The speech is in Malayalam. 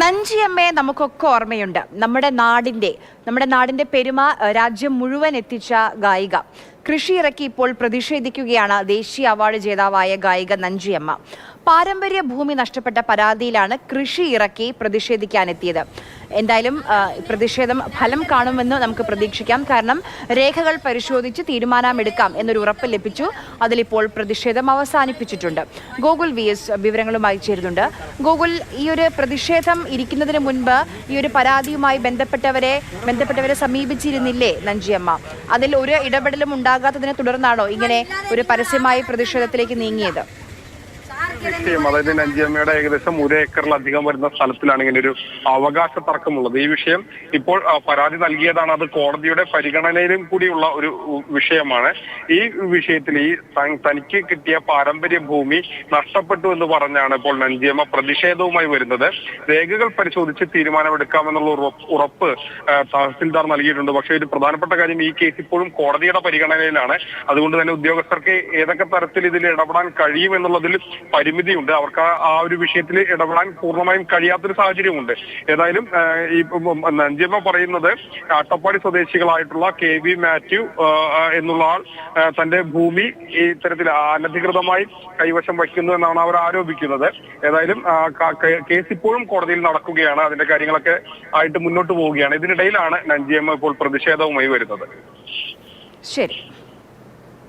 നഞ്ചിയമ്മയെ നമുക്കൊക്കെ ഓർമ്മയുണ്ട്. നമ്മുടെ നാടിന്റെ നമ്മുടെ നാടിന്റെ പെരുമ രാജ്യം മുഴുവൻ എത്തിച്ച ഗായിക. കൃഷി ഇറക്കി ഇപ്പോൾ പ്രതിഷേധിക്കുകയാണ് ദേശീയ അവാർഡ് ജേതാവായ ഗായിക നഞ്ചിയമ്മ. പാരമ്പര്യ ഭൂമി നഷ്ടപ്പെട്ട പരാതിയിലാണ് കൃഷി ഇറക്കി പ്രതിഷേധിക്കാനെത്തിയത്. എന്തായാലും പ്രതിഷേധം ഫലം കാണുമെന്ന് നമുക്ക് പ്രതീക്ഷിക്കാം. കാരണം രേഖകൾ പരിശോധിച്ച് തീരുമാനമെടുക്കാം എന്നൊരു ഉറപ്പ് ലഭിച്ചു. അതിലിപ്പോൾ പ്രതിഷേധം അവസാനിപ്പിച്ചിട്ടുണ്ട്. ഗോകുൽ വി എസ് വിവരങ്ങളുമായി ചേരുന്നുണ്ട്. ഗോകുൽ ഈ ഒരു പ്രതിഷേധം ഇരിക്കുന്നതിന് മുൻപ് ഈ ഒരു പരാതിയുമായി ബന്ധപ്പെട്ടവരെ ബന്ധപ്പെട്ടവരെ സമീപിച്ചിരുന്നില്ലേ നഞ്ചിയമ്മ? അതിൽ ഒരു ഇടപെടലും ഉണ്ടാകാത്തതിനെ തുടർന്നാണോ ഇങ്ങനെ ഒരു പരസ്യമായ പ്രതിഷേധത്തിലേക്ക് നീങ്ങിയത്? വിഷയം അതായത് നഞ്ചിയമ്മയുടെ ഏകദേശം ഒരു ഏക്കറിലധികം വരുന്ന സ്ഥലത്തിലാണ് ഇങ്ങനെ ഒരു അവകാശ തർക്കമുള്ളത്. ഈ വിഷയം ഇപ്പോൾ പരാതി നൽകിയതാണ്. അത് കോടതിയുടെ പരിഗണനയിലും കൂടിയുള്ള ഒരു വിഷയമാണ്. ഈ വിഷയത്തിൽ ഈ തനിക്ക് കിട്ടിയ പാരമ്പര്യ ഭൂമി നഷ്ടപ്പെട്ടു എന്ന് പറഞ്ഞാണ് ഇപ്പോൾ നഞ്ചിയമ്മ പ്രതിഷേധവുമായി വരുന്നത്. രേഖകൾ പരിശോധിച്ച് തീരുമാനമെടുക്കാമെന്നുള്ള ഉറപ്പ് തഹസിൽദാർ നൽകിയിട്ടുണ്ട്. പക്ഷേ ഒരു പ്രധാനപ്പെട്ട കാര്യം ഈ കേസ് ഇപ്പോഴും കോടതിയുടെ പരിഗണനയിലാണ്. അതുകൊണ്ട് തന്നെ ഉദ്യോഗസ്ഥർക്ക് ഏതൊക്കെ തരത്തിൽ ഇതിൽ ഇടപെടാൻ കഴിയും എന്നുള്ളതിൽ പരിമിതിയുണ്ട്. അവർക്ക് ആ- ഒരു വിഷയത്തിൽ ഇടപെടാൻ പൂർണമായും കഴിയാത്തൊരു സാഹചര്യമുണ്ട്. ഏതായാലും ഈ നഞ്ചിമ്മ പറയുന്നത് അട്ടപ്പാടി സ്വദേശികളായിട്ടുള്ള കെ വി മാത്യു എന്നുള്ള ആൾ തന്റെ ഭൂമി ഈ തരത്തിൽ അനധികൃതമായി കൈവശം വയ്ക്കുന്നു എന്നാണ് അവർ ആരോപിക്കുന്നത്. ഏതായാലും കേസ് ഇപ്പോഴും കോടതിയിൽ നടക്കുകയാണ്. അതിന്റെ കാര്യങ്ങളൊക്കെ ആയിട്ട് മുന്നോട്ട് പോവുകയാണ്. ഇതിനിടയിലാണ് നഞ്ചിയമ്മ ഇപ്പോൾ പ്രതിഷേധവുമായി വരുന്നത്. ശരി.